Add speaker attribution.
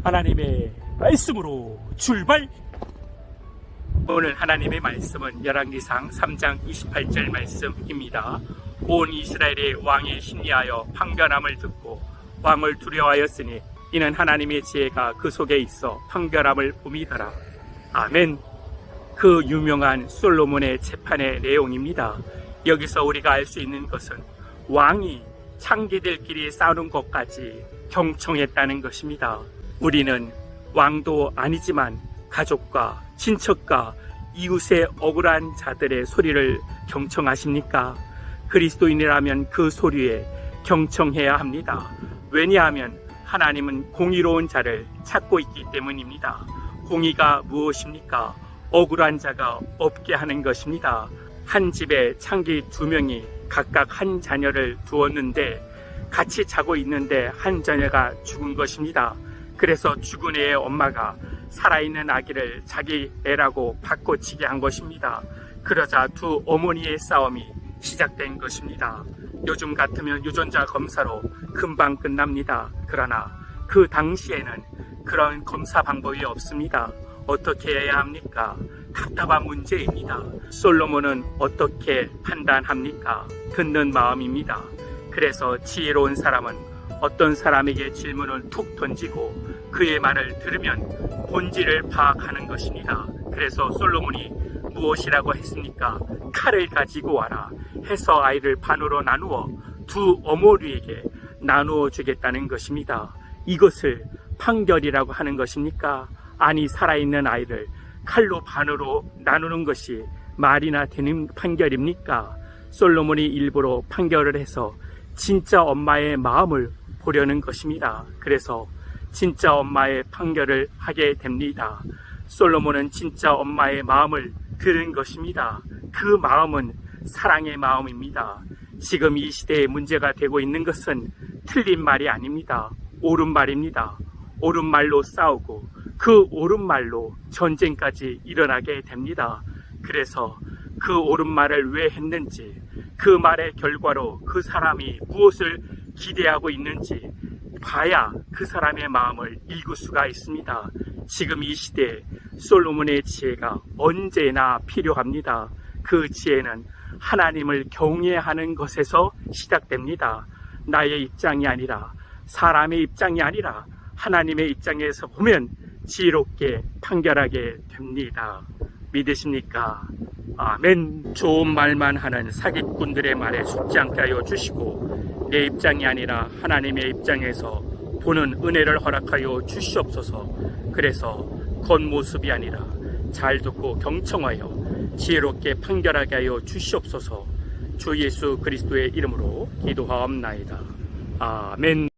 Speaker 1: 하나님의 말씀으로 출발! 오늘 하나님의 말씀은 열왕기상 3장 28절 말씀입니다. 온 이스라엘의 왕이 심리하여 판결함을 듣고 왕을 두려워하였으니 이는 하나님의 지혜가 그 속에 있어 판결함을 봄이더라. 아멘. 그 유명한 솔로몬의 재판의 내용입니다. 여기서 우리가 알 수 있는 것은 왕이 창기들끼리 싸우는 것까지 경청했다는 것입니다. 우리는 왕도 아니지만 가족과 친척과 이웃의 억울한 자들의 소리를 경청하십니까? 그리스도인이라면 그 소리에 경청해야 합니다. 왜냐하면 하나님은 공의로운 자를 찾고 있기 때문입니다. 공의가 무엇입니까? 억울한 자가 없게 하는 것입니다. 한 집에 창기 두 명이 각각 한 자녀를 두었는데 같이 자고 있는데 한 자녀가 죽은 것입니다. 그래서 죽은 애의 엄마가 살아있는 아기를 자기 애라고 바꿔치게 한 것입니다. 그러자 두 어머니의 싸움이 시작된 것입니다. 요즘 같으면 유전자 검사로 금방 끝납니다. 그러나 그 당시에는 그런 검사 방법이 없습니다. 어떻게 해야 합니까? 답답한 문제입니다. 솔로몬은 어떻게 판단합니까? 듣는 마음입니다. 그래서 지혜로운 사람은 어떤 사람에게 질문을 툭 던지고 그의 말을 들으면 본질을 파악하는 것입니다. 그래서 솔로몬이 무엇이라고 했습니까? 칼을 가지고 와라 해서 아이를 반으로 나누어 두 어머니에게 나누어 주겠다는 것입니다. 이것을 판결이라고 하는 것입니까? 아니 살아있는 아이를 칼로 반으로 나누는 것이 말이나 되는 판결입니까? 솔로몬이 일부러 판결을 해서 진짜 엄마의 마음을 보려는 것입니다. 그래서 진짜 엄마의 판결을 하게 됩니다. 솔로몬은 진짜 엄마의 마음을 들은 것입니다. 그 마음은 사랑의 마음입니다. 지금 이 시대에 문제가 되고 있는 것은 틀린 말이 아닙니다. 옳은 말입니다. 옳은 말로 싸우고 그 옳은 말로 전쟁까지 일어나게 됩니다. 그래서 그 옳은 말을 왜 했는지, 그 말의 결과로 그 사람이 무엇을 기대하고 있는지 봐야 그 사람의 마음을 읽을 수가 있습니다. 지금 이 시대에 솔로몬의 지혜가 언제나 필요합니다. 그 지혜는 하나님을 경외하는 것에서 시작됩니다. 나의 입장이 아니라 사람의 입장이 아니라 하나님의 입장에서 보면 지혜롭게 판결하게 됩니다. 믿으십니까? 아멘. 좋은 말만 하는 사기꾼들의 말에 속지 않게 하여 주시고 내 입장이 아니라 하나님의 입장에서 보는 은혜를 허락하여 주시옵소서. 그래서 겉모습이 아니라 잘 듣고 경청하여 지혜롭게 판결하게 하여 주시옵소서. 주 예수 그리스도의 이름으로 기도하옵나이다. 아멘.